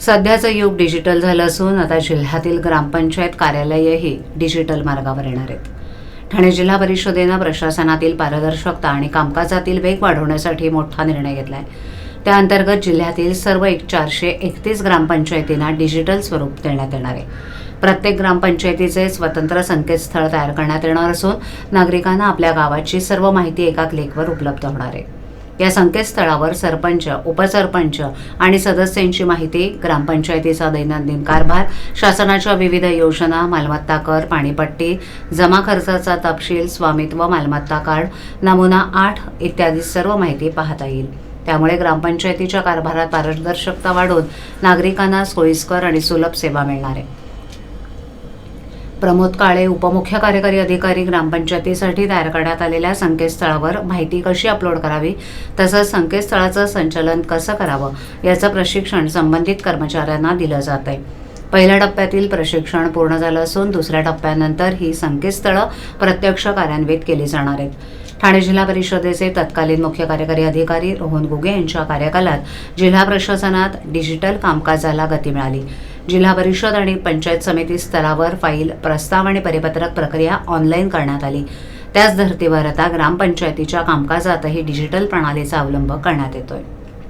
सध्याचं युग डिजिटल झालं असून आता जिल्ह्यातील ग्रामपंचायत कार्यालयही डिजिटल मार्गावर येणार आहेत. ठाणे जिल्हा परिषदेनं प्रशासनातील पारदर्शकता आणि कामकाजातील वेग वाढवण्यासाठी मोठा निर्णय घेतला आहे त्या अंतर्गत जिल्ह्यातील सर्व एक चारशे एकतीस ग्रामपंचायतींना डिजिटल स्वरूप देण्यात येणार आहे. प्रत्येक ग्रामपंचायतीचे स्वतंत्र संकेतस्थळ तयार करण्यात येणार असून नागरिकांना आपल्या गावाची सर्व माहिती एका क्लिकवर उपलब्ध होणार आहे. या संकेतस्थळावर सरपंच उपसरपंच आणि सदस्यांची माहिती ग्रामपंचायतीचा दैनंदिन कारभार शासनाच्या विविध योजना मालमत्ता कर पाणीपट्टी जमा खर्चाचा तपशील स्वामित्व मालमत्ता कार्ड नमुना आठ इत्यादी सर्व माहिती पाहता येईल. त्यामुळे ग्रामपंचायतीच्या कारभारात पारदर्शकता वाढून नागरिकांना सोयीस्कर आणि सुलभ सेवा मिळणार आहे. प्रमोद काळे उपमुख्य कार्यकारी अधिकारी ग्रामपंचायतीसाठी तयार करण्यात आलेल्या संकेतस्थळावर माहिती कशी अपलोड करावी तसंच संकेतस्थळाचं संचालन कसं करावं याचं प्रशिक्षण संबंधित कर्मचाऱ्यांना दिलं जात आहे पहिल्या टप्प्यातील प्रशिक्षण पूर्ण झालं असून दुसऱ्या टप्प्यानंतर ही संकेतस्थळं प्रत्यक्ष कार्यान्वित केली जाणार आहेत. ठाणे जिल्हा परिषदेचे तत्कालीन मुख्य कार्यकारी अधिकारी रोहन गुगे यांच्या कार्यकालात जिल्हा प्रशासनात डिजिटल कामकाजाला गती मिळाली. जिल्हा परिषद आणि पंचायत समिती स्तरावर फाईल प्रस्ताव आणि परिपत्रक प्रक्रिया ऑनलाईन करण्यात आली. त्याच धर्तीवर आता ग्रामपंचायतीच्या कामकाजातही डिजिटल प्रणालीचा अवलंब करण्यात येतोय.